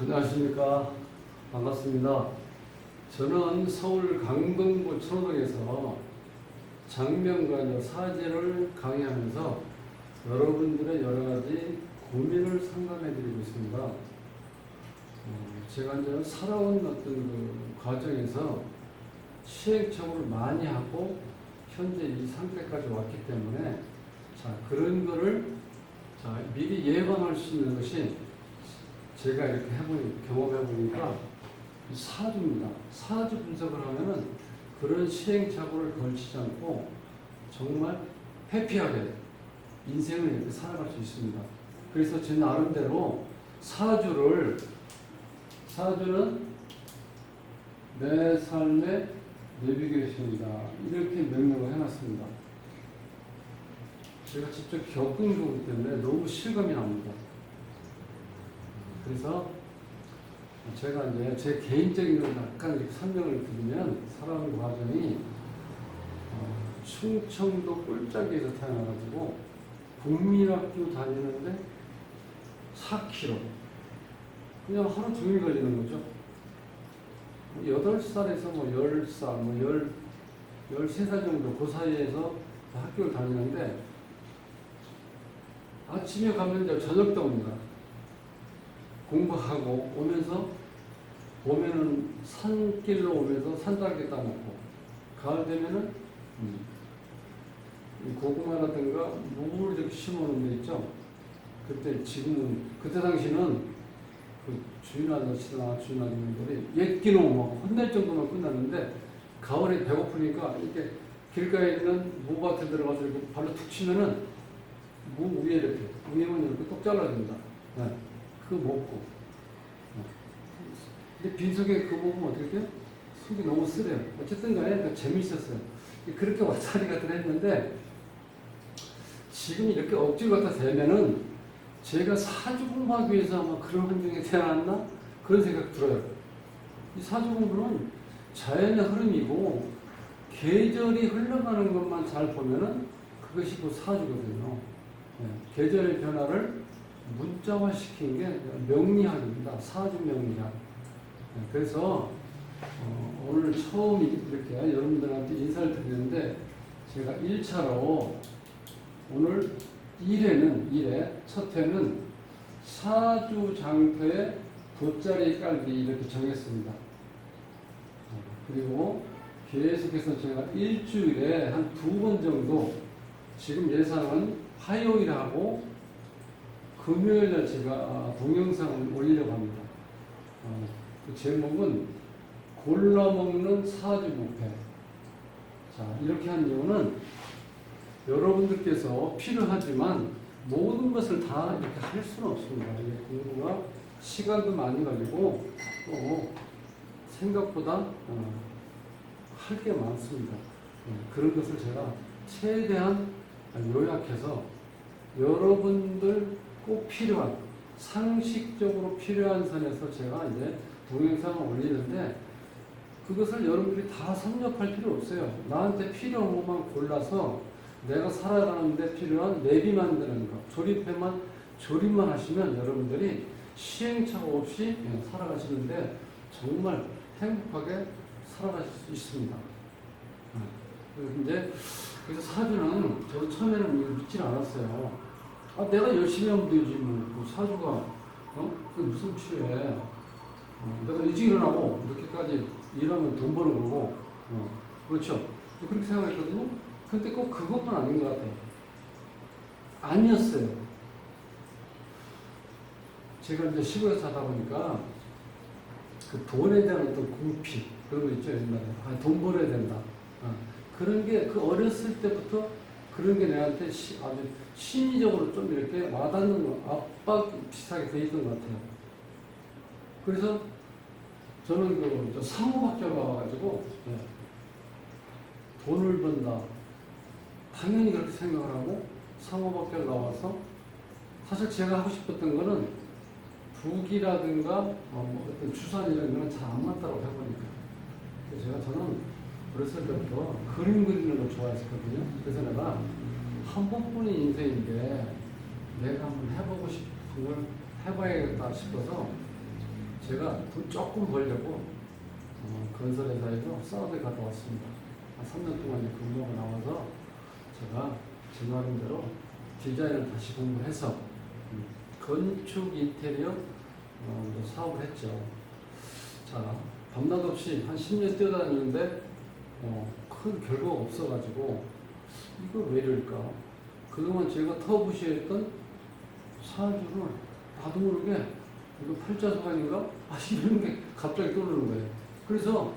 안녕하십니까. 반갑습니다. 저는 서울 강동구 천호동에서 장명과 사제를 강의하면서 여러분들의 여러 가지 고민을 상담해 드리고 있습니다. 어, 제가 이제 살아온 어떤 그 과정에서 시행착오를 많이 하고 현재 이 상태까지 왔기 때문에 자 그런 거를 자 미리 예방할 수 있는 것이 제가 이렇게 해보니 경험해 보니까 이 사주입니다. 사주 분석을 하면은 그런 시행착오를 걸치지 않고 정말 해피하게 인생을 이렇게 살아갈 수 있습니다. 그래서 제 나름대로 사주를 사주는 내 삶의 내비게이션이다 이렇게 명명을 해놨습니다. 제가 직접 겪은 거기 때문에 너무 실감이 납니다. 그래서 제가 이제 제 개인적인 걸 약간 이렇게 설명을 드리면 살아온 과정이 어, 충청도 꼴짝이에서 태어나가지고 국민학교 다니는데 4km 그냥 하루 종일 걸리는 거죠. 8살에서 뭐 10살, 뭐 10, 13살 정도 그 사이에서 학교를 다니는데 아침에 가면 저녁 때 옵니다. 공부하고 오면서 봄에는 산길로 오면서 산딸기 따먹고 가을 되면은 음, 이 고구마라든가 무를 이렇게 심어놓은 데 있죠. 그때 지금은 그때 당시는 그 주인 아저씨나 주인 아줌마들이 옛기노 막 혼낼 정도만 끝났는데 가을에 배고프니까 이렇게 길가에 있는 무밭에 들어가서 이렇게 발로 툭 치면은 무 위에 이렇게 위에만 이렇게 똑 잘라준다. 네. 그거 먹고. 어. 근데 빈속에 그거 먹으면 어떻게 돼요? 속이 너무 쓰려요. 어쨌든 간에 그러니까 재밌었어요. 그렇게 왔다리 갔다 했는데 지금 이렇게 억지로 갖다 대면은 제가 사주 공부하기 위해서 아마 그런 환경에 태어났나? 그런 생각 들어요. 이 사주 공부는 자연의 흐름이고 계절이 흘러가는 것만 잘 보면은 그것이 그 사주거든요. 네, 계절의 변화를 문자화 시킨 게 명리학입니다. 사주 명리학. 네, 그래서 어, 오늘 처음 이렇게 여러분들한테 인사를 드리는데 제가 1차로 오늘 1회는 1회 첫 회는 사주 장터에 돗자리 깔기 이렇게 정했습니다. 어, 그리고 계속해서 제가 일주일에 한 두 번 정도 지금 예상은 화요일하고 금요일 날 제가 아, 동영상을 올리려고 합니다. 어, 그 제목은 골라먹는 사주부패. 자, 이렇게 한 이유는 여러분들께서 필요하지만 모든 것을 다 이렇게 할 수는 없습니다. 이게 공부가 시간도 많이 걸리고 또 생각보다 어, 할게 많습니다. 어, 그런 것을 제가 최대한 요약해서 여러분들 꼭 필요한 상식적으로 필요한 선에서 제가 이제 동영상을 올리는데 그것을 여러분들이 다 섭렵할 필요 없어요. 나한테 필요한 것만 골라서 내가 살아가는데 필요한 내비 만드는 것, 조립해만 조립만 하시면 여러분들이 시행착오 없이 살아가시는데 정말 행복하게 살아가실 수 있습니다. 어, 그리고 이제 그래서 사주는 저도 처음에는 믿질 않았어요. 아 내가 열심히 하면 되지 뭐그 사주가 어? 그 무슨 필요해? 어, 내가 일찍 일어나고 이렇게까지 일하면 돈 버는 거고 어, 그렇죠? 그렇게 생각했거든요. 근데 꼭 그것만 아닌 것 같아요. 아니었어요. 제가 이제 시골에 사다 보니까 그 돈에 대한 어떤 궁핍 그런 거 있죠 옛날에 아, 돈 벌어야 된다 어, 그런 게 그 어렸을 때부터 그런 게 내한테 시, 아주 심리적으로 좀 이렇게 와닿는 거 압박 비슷하게 돼 있던 것 같아요. 그래서 저는 그 상호학교 가가지고 네, 돈을 번다. 당연히 그렇게 생각을 하고 상호학교 나와서 사실 제가 하고 싶었던 거는 북이라든가 어, 뭐 어떤 주산 이런 거는 잘안 맞다고 해보니까. 그래서 제가 저는 어렸을 때부터 그림 그리는 걸 좋아했었거든요. 그래서 내가 한 번뿐인 인생인데 내가 한번 해보고 싶은 걸 해봐야겠다 싶어서 제가 돈 조금 벌려고 어, 건설회사에서 사업에 갔다 왔습니다. 한 3년 동안 근무하고 나와서 제가 제 나름대로 디자인을 다시 공부해서 음, 건축 인테리어 어, 사업을 했죠. 자, 밤낮 없이 한 10년 뛰어다니는데 어, 큰 결과가 없어가지고 이거 왜 이럴까? 그동안 제가 터부시했던 사주를 나도 모르게 이거 팔자소관인가? 아 이런 게 갑자기 떠오르는 거예요. 그래서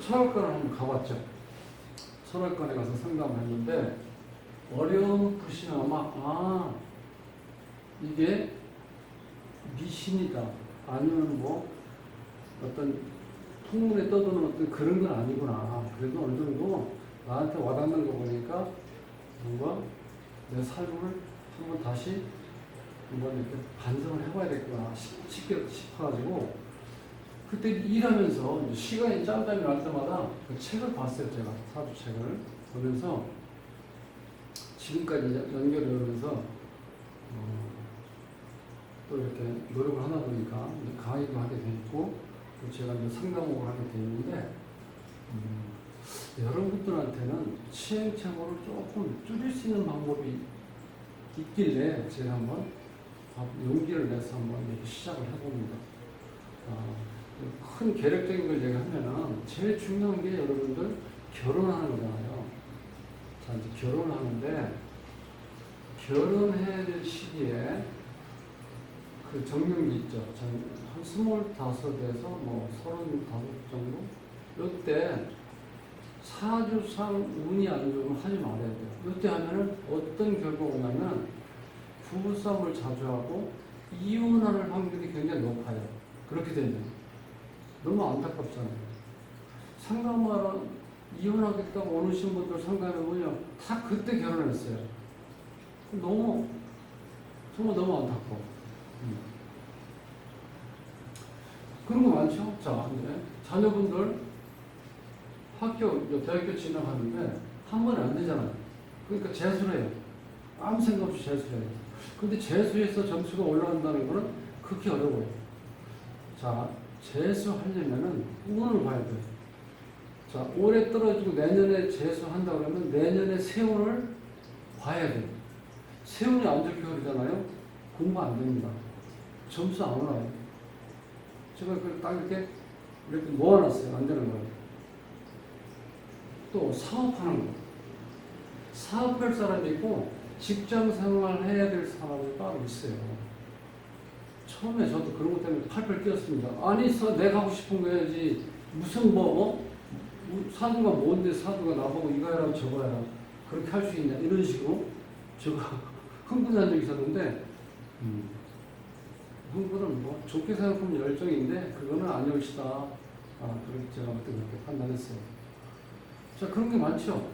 철학관을 한번 가봤죠. 철학관에 가서 상담을 했는데 어려운 불신아마 아 이게 미신이다 아니면 뭐 어떤 풍문에 떠도는 어떤 그런 건 아니구나. 그래도 어느 정도 나한테 와닿는 거 보니까 뭔가 내 삶을 한번 다시 한번 이렇게 반성을 해봐야 되겠구나 싶- 싶게 싶어가지고 그때 일하면서 시간이 짬짬이 날 때마다 그 책을 봤어요 제가 사주 책을 보면서 지금까지 연결을 하면서 어, 또 이렇게 노력을 하다 보니까 강의도 하게 됐고 또 제가 이제 상담을 하게 됐는데 음, 여러분들한테는 시행착오를 조금 줄일 수 있는 방법이 있길래 제가 한번 용기를 내서 한번 시작을 해봅니다. 어, 큰 계획적인 걸 얘기 하면은 제일 중요한 게 여러분들 결혼하는 거잖아요. 자, 이제 결혼을 하는데 결혼해야 될 시기에 그 정년기 있죠. 스물다섯에서 뭐 서른다섯 정도? 이때 사주상 운이 안 좋으면 하지 말아야 돼요. 이때 하면은 어떤 결과가 오냐면 부부싸움을 자주 하고 이혼할 확률이 굉장히 높아요. 그렇게 되면 너무 안타깝잖아요. 상담하러 이혼하겠다고 오시는 분들 상담해보면 다 그때 결혼했어요. 너무 정말 너무 안타까워. 음. 그런 거 많죠? 자, 이제 자녀분들 학교, 대학교 진학하는데 한 번에 안 되잖아요. 그러니까 재수를 해요. 아무 생각 없이 재수를 해요. 근데 재수해서 점수가 올라간다는 거는 그렇게 어려워요. 자, 재수하려면은 운을 봐야 돼요. 자, 올해 떨어지고 내년에 재수한다 그러면 내년에 세운을 봐야 돼요. 세운이 안 좋게 그러잖아요. 공부 안 됩니다. 점수 안 올라요. 제가 그걸 딱 이렇게 이렇게 모아놨어요. 안 되는 거예요. 또 사업하는 거. 사업할 사람이 있고 직장 생활 해야 될 사람이 따로 있어요. 처음에 저도 그런 것 때문에 팔팔 뛰었습니다. 아니, 서 내가 하고 싶은 거 해야지. 무슨 뭐, 어? 뭐 사주가 뭔데 사주가 나보고 이거 해라 저거 해라. 그렇게 할 수 있냐. 이런 식으로 제가 흥분한 적이 있었는데, 음, 흥분은 뭐 좋게 생각하면 열정인데, 그거는 아니올시다. 아, 그렇게 제가 그때 그렇게 판단했어요. 자, 그런 게 많죠.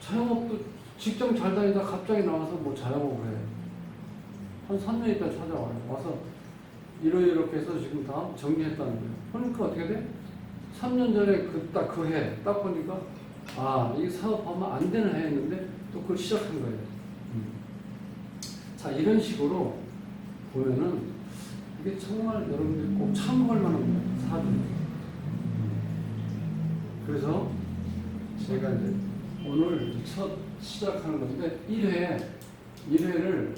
자영업도 직장 잘 다니다 갑자기 나와서 뭐 자영업을 해. 한 3년 있다 찾아와요. 와서 이러 이렇게 해서 지금 다 정리했다는 거예요. 그러니까 어떻게 돼? 3년 전에 그 딱 그 해, 딱 보니까 아, 이 사업하면 안 되는 해였는데 또 그걸 시작한 거예요. 음. 자, 이런 식으로 보면은 이게 정말 여러분들이 꼭 참고할 만한 거예요. 사주. 그래서 제가 이제 오늘 첫 시작하는 건데 1회 1회를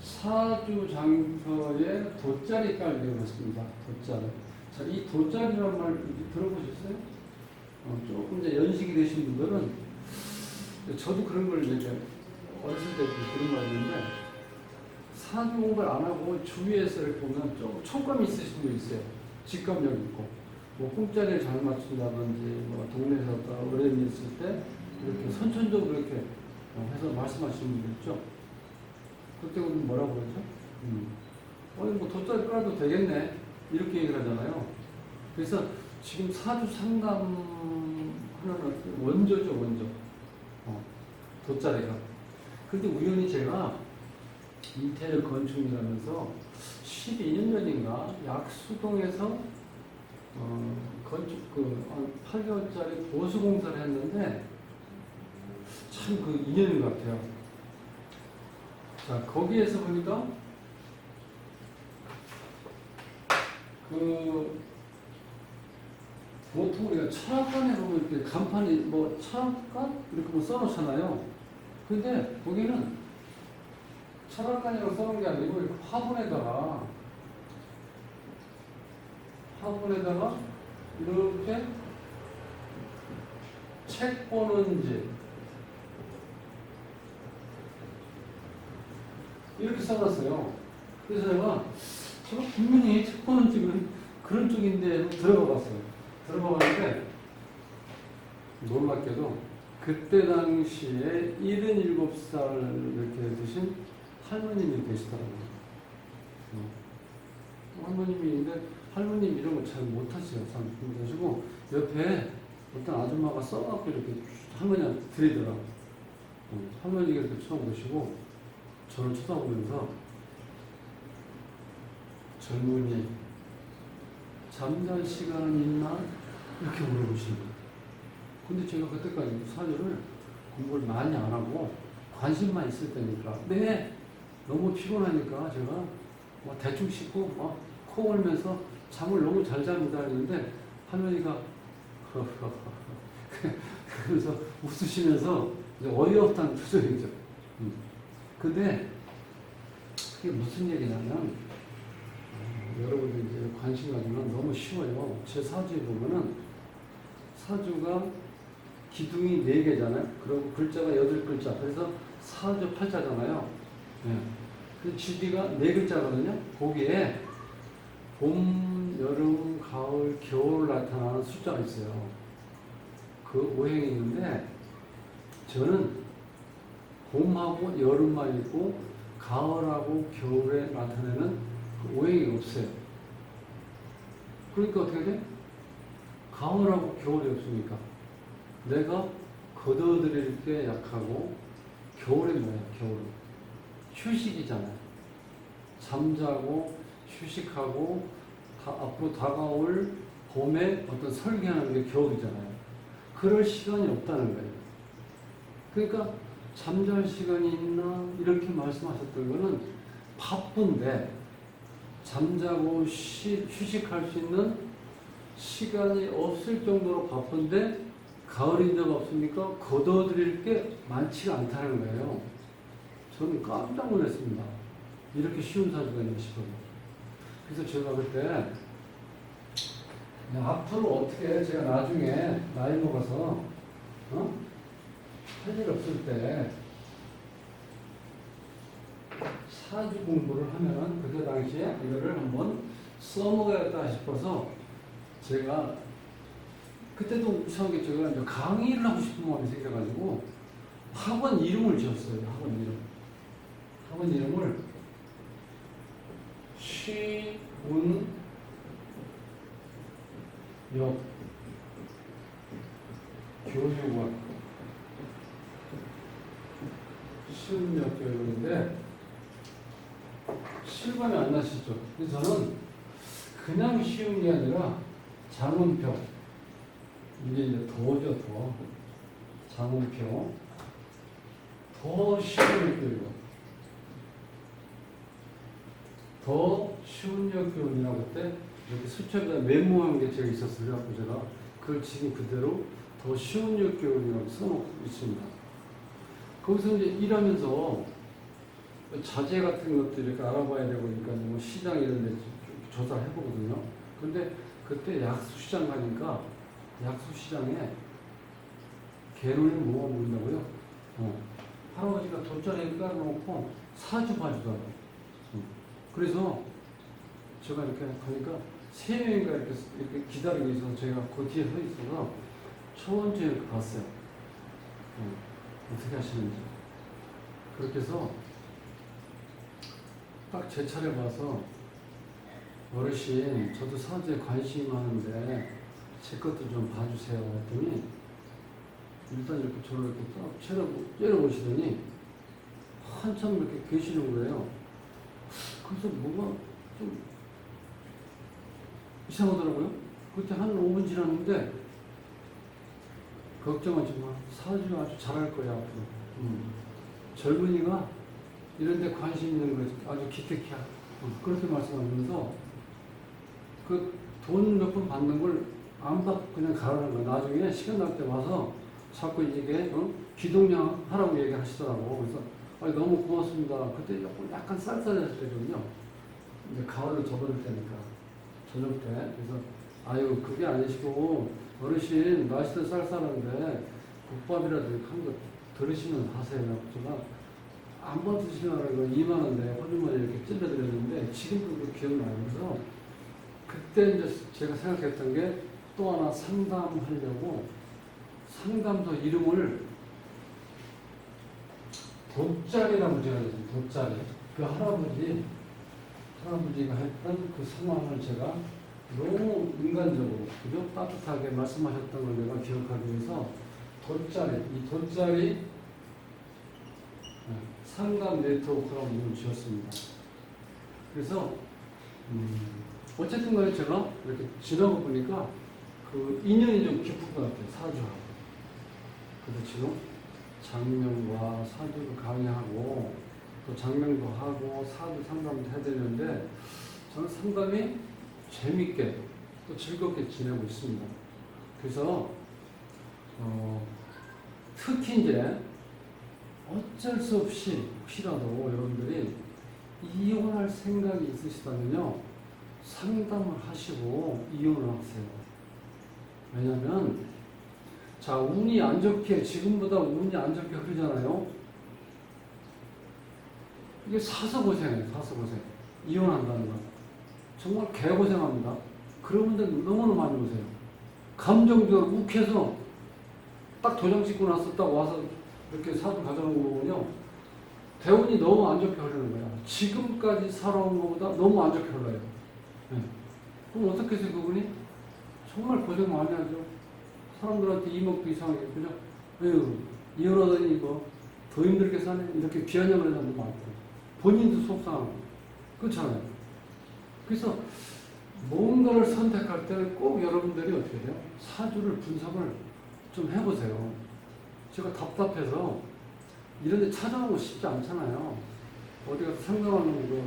사주 장서에 돗자리 깔기로 했습니다. 돗자리. 자, 이 돗자리란 말 들어보셨어요? 어, 조금 이제 연식이 되신 분들은 저도 그런 걸 이제 어렸을 때부터 그런 말 있는데 사주 공부를 안 하고 주위에서 이렇게 보면 좀 촉감이 있으신 분 있어요. 직감력 있고. 뭐 꿈자리를 잘 맞춘다든지 뭐 동네에서 또 어려움이 있을 때 이렇게 선천적으로 이렇게 어, 해서 말씀하시는 분들 있죠. 그때 우리 뭐라고 그러죠? 음. 아니 뭐 돗자리 깔아도 되겠네 이렇게 얘기를 하잖아요. 그래서 지금 사주 상담하는 어떤 원조죠 원조. 어, 돗자리가. 근데 우연히 제가 인테리어 건축이라면서 12년 전인가 약수동에서 어, 건축 그한 8개월짜리 보수 공사를 했는데 참 그 인연인 것 같아요. 자 거기에서 보니까 그 보통 우리가 철학관에 보면 이렇게 간판이 뭐 철학관 이렇게 뭐 써놓잖아요. 근데 거기는 철학관이라고 써놓은 게 아니고 화분에다가 화분에다가 이렇게 책 보는 집 이렇게 써놨어요. 그래서 내가 저거 분명히 책 보는 집은 그런 쪽인데 들어가 봤어요. 들어가 봤는데 놀랍게도 그때 당시에 77살 이렇게 되신 할머님이 계시더라고요. 어. 할머님인데 할머님 이런 거 잘 못하세요. 잘 못하시고 옆에 어떤 아줌마가 써갖고 이렇게 할머니한테 드리더라고요. 어. 할머니가 이렇게 쳐다보시고 저를 쳐다보면서 젊은이 잠잘 시간은 있나? 이렇게 물어보시는 거예요. 근데 제가 그때까지 사주를 공부를 많이 안 하고 관심만 있을 때니까 네 너무 피곤하니까 제가 뭐 대충 씻고 막코 골면서 잠을 너무 잘 잡니다 했는데 할머니가 그래서 웃으시면서 어이없다는 표정이죠. 음. 근데 그게 무슨 얘기냐면 어, 여러분들 이제 관심 가지면 너무 쉬워요. 제 사주에 보면은 사주가 기둥이 네 개잖아요. 그리고 글자가 여덟 글자. 그래서 사주 팔자잖아요. 예. 그 지디가 네 글자거든요. 거기에 봄, 여름, 가을, 겨울 나타나는 숫자가 있어요. 그 오행이 있는데 저는 봄하고 여름만 있고 가을하고 겨울에 나타내는 그 오행이 없어요. 그러니까 어떻게 돼? 가을하고 겨울이 없으니까 내가 걷어들일 게 약하고 겨울에 뭐야 겨울 휴식이잖아요. 잠자고 휴식하고 다, 앞으로 다가올 봄에 어떤 설계하는 게 겨울이잖아요. 그럴 시간이 없다는 거예요. 그러니까 잠잘 시간이 있나 이렇게 말씀하셨던 거는 바쁜데 잠자고 쉬, 휴식할 수 있는 시간이 없을 정도로 바쁜데 가을인데가 없으니까 걷어들일 게 많지가 않다는 거예요. 저는 깜짝 놀랐습니다. 이렇게 쉬운 사주가 있나 싶어요. 그래서 제가 그때 야, 앞으로 어떻게 제가 나중에 나이 먹어서 어? 할일 없을 때 사주 공부를 하면은 그때 당시에 이거를 한번 써먹어야겠다 싶어서 제가 그때도 이상하게 제가 강의를 하고 싶은 마음이 생겨가지고 학원 이름을 지었어요. 학원 이름을 쉬운역 교육원 쉬운역 교육원인데 실감이 안 나시죠? 그래서 저는 그냥 쉬운 게 아니라 장원표 이게 이제 더죠 더. 장원표. 더 쉬운 교육 더 쉬운 역 교육이라고 그때 이렇게 수첩에다 메모한 게 제가 있었어요. 그래서 제가 그걸 지금 그대로 더 쉬운 역 교육이라고 써놓고 있습니다. 거기서 이제 일하면서 자재 같은 것도 이렇게 알아봐야 되고 그러니까 뭐 시장 이런 데 조사를 해보거든요. 근데 그때 약수시장 가니까 약수시장에 뭐가 보인다고요? 어. 할아버지가 돗자리에 깔아놓고 사주 봐주더라고요. 어. 그래서 제가 이렇게 가니까 세 명인가 이렇게, 이렇게 기다리고 있어서 제가 그 뒤에 서 있어서 천천히 이렇게 봤어요. 어. 어떻게 하시는지. 그렇게 해서 딱 제 차례 봐서 어르신 저도 사주에 관심이 많은데 제 것도 좀 봐주세요 했더니 일단 이렇게 저를 이렇게 딱 째려, 째려보시더니 한참 이렇게 계시는 거예요. 그래서 뭐가 좀 이상하더라고요. 그때 한 5분 지났는데 걱정하지 마. 사주 아주 잘할 거야 앞으로. 음. 젊은이가 이런 데 관심 있는 거 아주 기특해. 음. 그렇게 말씀하면서 그 돈몇푼 받는 걸 안 받고 그냥 가라는 거야. 나중에 시간 날 때 와서 자꾸 이게 어? 기동량 하라고 얘기하시더라고. 그래서 아니, 너무 고맙습니다. 그때 약간 쌀쌀했을 때거든요. 이제 가을로 접어들 때니까 저녁 때 그래서 아유 그게 아니시고 어르신 날씨도 쌀쌀한데 국밥이라도 한 거 들으시면 하세요. 제가 안 받으시려고 2만 원에 호주머니 이렇게 찔러드렸는데 지금도 그 기억나요. 그래서 그때 이제 제가 생각했던 게 또 하나 상담하려고 상담소 이름을 돗자리라고 문제가 있어요. 돗자리. 그 할아버지, 할아버지가 했던 그 상황을 제가 너무 인간적으로, 그죠? 따뜻하게 말씀하셨던 걸 내가 기억하기 위해서 돗자리, 이 돗자리 네, 상담 네트워크라고 이름을 지었습니다. 그래서, 음, 어쨌든 간에 제가 이렇게 지나고 보니까 그 인연이 좀 깊은 것 같아요. 사주하고. 지금 장명과 사주를 강의하고 또 장명도 하고 사주 상담도 해야 되는데 저는 상담이 재밌게 또 즐겁게 지내고 있습니다. 그래서 어, 특히 이제 어쩔 수 없이 혹시라도 여러분들이 이혼할 생각이 있으시다면요 상담을 하시고 이혼을 하세요. 왜냐면 자, 운이 안 좋게, 지금보다 운이 안 좋게 흐르잖아요. 이게 사서 고생해요, 사서 고생. 이혼한다는 거. 정말 개고생합니다. 그런 분들 너무나 많이 오세요. 감정적으로 욱해서 딱 도장 찍고 나서 딱 와서 이렇게 사주 가져오는 거 보면요. 대운이 너무 안 좋게 흐르는 거야. 지금까지 살아온 것보다 너무 안 좋게 흘러요. 네. 그럼 어떻게 해서 그분이? 정말 고생 많이 하죠. 사람들한테 이목도 이상하게 그죠? 에휴 이혼하더니 뭐 더 힘들게 사네 이렇게 비아냥을 사람도 많고 본인도 속상하고 그렇잖아요. 그래서 뭔가를 선택할 때는 꼭 여러분들이 어떻게 돼요? 사주를 분석을 좀 해보세요. 제가 답답해서 이런 데 찾아오는 거 쉽지 않잖아요. 어디 가서 상담하는 거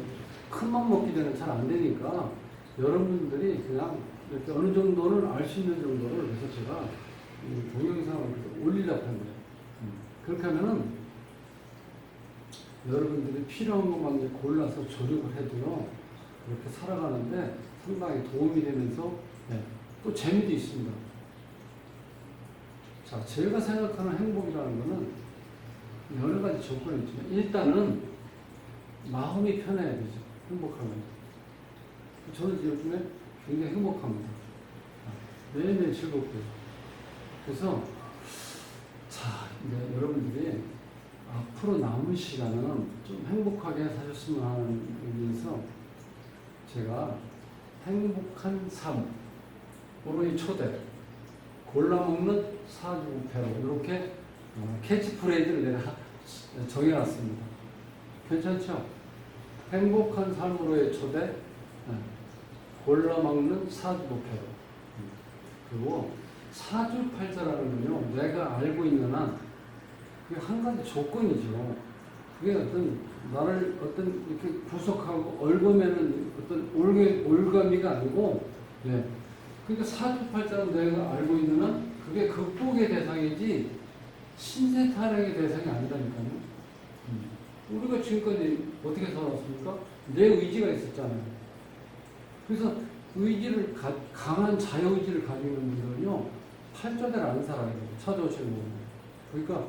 큰맘 먹기 전에 잘안 되니까 여러분들이 그냥 이렇게 어느 정도는 알 수 있는 정도를 그래서 제가 이 동영상을 올리려고 합니다. 그렇게 하면은 여러분들이 필요한 것만 이제 골라서 조력을 해도요, 이렇게 살아가는데 상당히 도움이 되면서 네, 또 재미도 있습니다. 자, 제가 생각하는 행복이라는 거는 여러 가지 조건이 있지만 일단은 마음이 편해야 되죠. 행복하면. 저는 요즘에 굉장히 행복합니다. 매일매일 즐겁고요. 그래서 자 이제 여러분들이 앞으로 남은 시간은 좀 행복하게 사셨으면 하는 의미에서 제가 행복한 삶으로 의 초대 골라먹는 사주배로 이렇게 어, 캐치프레이즈를 내가 정해놨습니다. 괜찮죠? 행복한 삶으로의 초대 네. 골라먹는 사주목표로 그리고 사주팔자라는 건요, 내가 알고 있는 한, 그게 한 가지 조건이죠. 그게 어떤, 나를 어떤 이렇게 구속하고 얽어매는 어떤 올게, 올가미가 아니고, 예. 그러니까 사주팔자는 내가 알고 있는 한, 그게 극복의 대상이지, 신세 타령의 대상이 아니라니까요. 음. 우리가 지금까지 어떻게 살았습니까? 내 의지가 있었잖아요. 그래서 의지를, 가, 강한 자유의지를 가지고 있는 분들은요, 팔자대로 안 살아요. 찾아오시는 분. 그러니까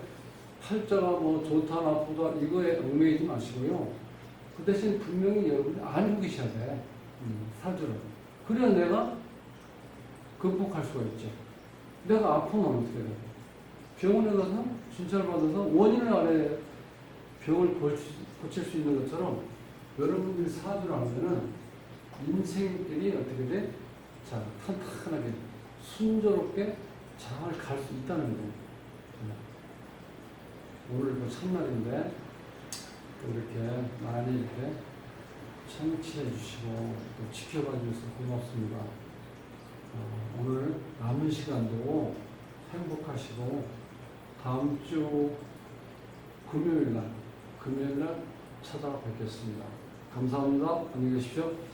팔자가 뭐 좋다 나쁘다 이거에 얽매이지 마시고요. 그 대신 분명히 여러분이 알고 계셔야 돼. 음, 사주를. 그래야 내가 극복할 수가 있죠. 내가 아프면 어떻게 돼? 병원에 가서 진찰 받아서 원인을 알아야 병을 고칠, 수 있는 것처럼 여러분들이 사주를 알면은 인생길이 어떻게 돼? 자, 탄탄하게, 순조롭게 잘 갈 수 있다는 거. 오늘 그 첫날인데 또 이렇게 많이 이렇게 청취해 주시고 또 지켜봐 주셔서 고맙습니다. 어, 오늘 남은 시간도 행복하시고 다음 주 금요일 날 금요일 날 찾아뵙겠습니다. 감사합니다. 안녕히 계십시오.